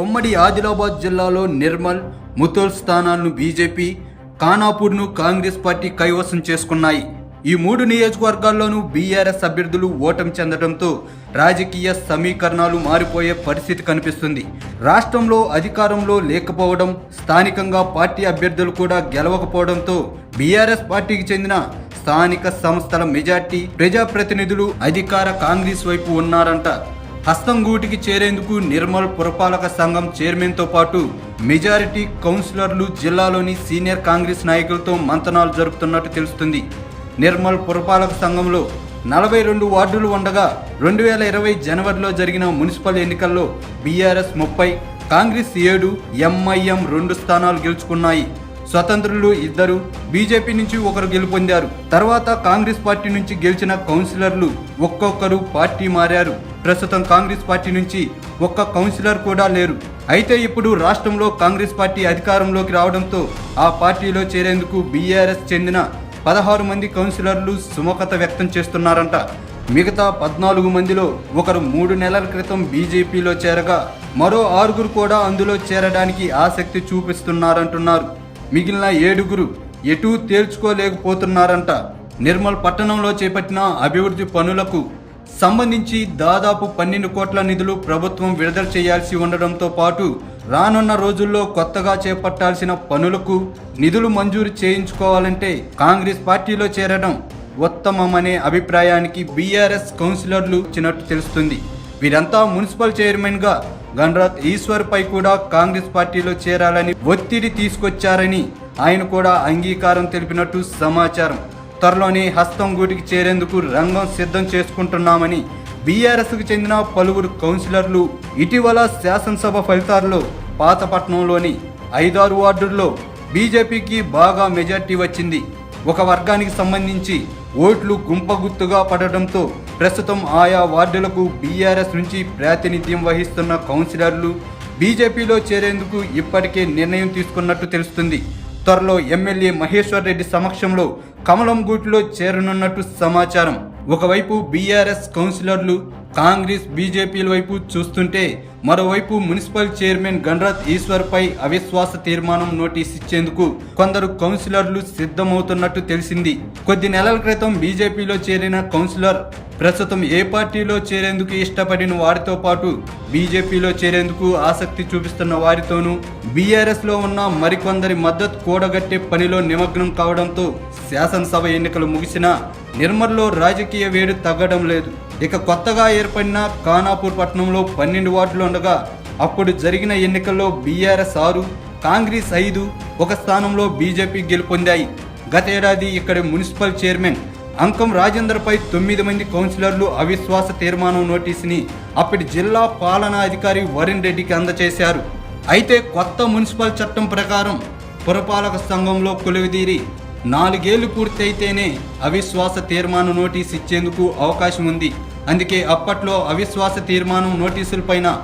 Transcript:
ఉమ్మడి ఆదిలాబాద్ జిల్లాలో నిర్మల్ ముతోల్ స్థానాలను బీజేపీ ఖానాపూర్ను కాంగ్రెస్ పార్టీ కైవసం చేసుకున్నాయి. ఈ మూడు నియోజకవర్గాల్లోనూ బీఆర్ఎస్ అభ్యర్థులు ఓటం చెందడంతో రాజకీయ సమీకరణాలు మారిపోయే పరిస్థితి కనిపిస్తుంది. రాష్ట్రంలో అధికారంలో లేకపోవడం స్థానికంగా పార్టీ అభ్యర్థులు కూడా గెలవకపోవడంతో బీఆర్ఎస్ పార్టీకి చెందిన స్థానిక సంస్థల మెజార్టీ ప్రజాప్రతినిధులు అధికార కాంగ్రెస్ వైపు ఉన్నారంట. హస్తంగూటికి చేరేందుకు నిర్మల్ పురపాలక సంఘం చైర్మన్తో పాటు మెజారిటీ కౌన్సిలర్లు జిల్లాలోని సీనియర్ కాంగ్రెస్ నాయకులతో మంతనాలు జరుపుతున్నట్టు తెలుస్తుంది. నిర్మల్ పురపాలక సంఘంలో నలభై రెండు వార్డులు ఉండగా రెండు వేల ఇరవై జనవరిలో జరిగిన మున్సిపల్ ఎన్నికల్లో బీఆర్ఎస్ ముప్పై కాంగ్రెస్ ఏడు ఎంఐఎం రెండు స్థానాలు గెలుచుకున్నాయి. స్వతంత్రులు ఇద్దరు బీజేపీ నుంచి ఒకరు గెలుపొందారు. తర్వాత కాంగ్రెస్ పార్టీ నుంచి గెలిచిన కౌన్సిలర్లు ఒక్కొక్కరు పార్టీ మారారు. ప్రస్తుతం కాంగ్రెస్ పార్టీ నుంచి ఒక్క కౌన్సిలర్ కూడా లేరు. అయితే ఇప్పుడు రాష్ట్రంలో కాంగ్రెస్ పార్టీ అధికారంలోకి రావడంతో ఆ పార్టీలో చేరేందుకు బీఆర్ఎస్ చెందిన పదహారు మంది కౌన్సిలర్లు సుముఖత వ్యక్తం చేస్తున్నారంట. మిగతా పద్నాలుగు మందిలో ఒకరు మూడు నెలల క్రితం బీజేపీలో చేరగా మరో ఆరుగురు కూడా అందులో చేరడానికి ఆసక్తి చూపిస్తున్నారంటున్నారు. మిగిలిన ఏడుగురు ఎటూ తేల్చుకోలేకపోతున్నారంట. నిర్మల్ పట్టణంలో చేపట్టిన అభివృద్ధి పనులకు సంబంధించి దాదాపు పన్నెండు కోట్ల నిధులు ప్రభుత్వం విడుదల చేయాల్సి ఉండడంతో పాటు రానున్న రోజుల్లో కొత్తగా చేపట్టాల్సిన పనులకు నిధులు మంజూరు చేయించుకోవాలంటే కాంగ్రెస్ పార్టీలో చేరడం ఉత్తమమనే అభిప్రాయానికి బీఆర్ఎస్ కౌన్సిలర్లు ఇచ్చినట్టు తెలుస్తుంది. వీరంతా మున్సిపల్ చైర్మన్గా గణరాజ్ ఈశ్వర్పై ఈశ్వర్ పై కూడా కాంగ్రెస్ పార్టీలో చేరాలని ఒత్తిడి తీసుకొచ్చారని ఆయన కూడా అంగీకారం తెలిపినట్టు సమాచారం. త్వరలోనే హస్తం గూటికి చేరేందుకు రంగం సిద్ధం చేసుకుంటున్నామని బీఆర్ఎస్కు చెందిన పలువురు కౌన్సిలర్లు ఇటీవల శాసనసభ ఫలితాల్లో పాతపట్నంలోని ఐదారు వార్డుల్లో బీజేపీకి బాగా మెజార్టీ వచ్చింది. ఒక వర్గానికి సంబంధించి ఓట్లు గుంపగుత్తుగా పడడంతో ప్రస్తుతం ఆయా వార్డులకు బీఆర్ఎస్ నుంచి ప్రాతినిధ్యం వహిస్తున్న కౌన్సిలర్లు బీజేపీలో చేరేందుకు ఇప్పటికే నిర్ణయం తీసుకున్నట్టు తెలుస్తుంది. త్వరలో ఎమ్మెల్యే మహేశ్వర్ రెడ్డి సమక్షంలో కమలం గూట్లో చేరనున్నట్టు సమాచారం. ఒకవైపు బీఆర్ఎస్ కౌన్సిలర్లు కాంగ్రెస్ బీజేపీల వైపు చూస్తుంటే మరోవైపు మున్సిపల్ చైర్మన్ గణరాజ్ ఈశ్వర్ పై అవిశ్వాస తీర్మానం నోటీస్ ఇచ్చేందుకు కొందరు కౌన్సిలర్లు సిద్ధమవుతున్నట్టు తెలిసింది. కొద్ది నెలల క్రితం బీజేపీలో చేరిన కౌన్సిలర్ ప్రస్తుతం ఏ పార్టీలో చేరేందుకు ఇష్టపడిన వారితో పాటు బీజేపీలో చేరేందుకు ఆసక్తి చూపిస్తున్న వారితోనూ బీఆర్ఎస్లో ఉన్న మరికొందరి మద్దతు కూడగట్టే పనిలో నిమగ్నం కావడంతో శాసనసభ ఎన్నికలు ముగిసినా నిర్మల్లో రాజకీయ వేడి తగ్గడం లేదు. ఇక కొత్తగా ఏర్పడిన ఖానాపూర్ పట్టణంలో పన్నెండు వార్డులు ఉండగా అప్పుడు జరిగిన ఎన్నికల్లో బీఆర్ఎస్ ఆరు కాంగ్రెస్ ఐదు ఒక స్థానంలో బీజేపీ గెలుపొందాయి. గతేడాది ఇక్కడ మున్సిపల్ చైర్మన్ అంకం రాజేందర్పై తొమ్మిది మంది కౌన్సిలర్లు అవిశ్వాస తీర్మానం నోటీసుని అప్పటి జిల్లా పాలనా అధికారి వరుణ్ రెడ్డికి అందజేశారు. అయితే కొత్త మున్సిపల్ చట్టం ప్రకారం పురపాలక సంఘంలో కొలువుదీరి నాలుగేళ్ళు పూర్తయితేనే అవిశ్వాస తీర్మానం నోటీస్ ఇచ్చేందుకు అవకాశం ఉంది. అందుకే అప్పట్లో అవిశ్వాస తీర్మానం నోటీసులపైన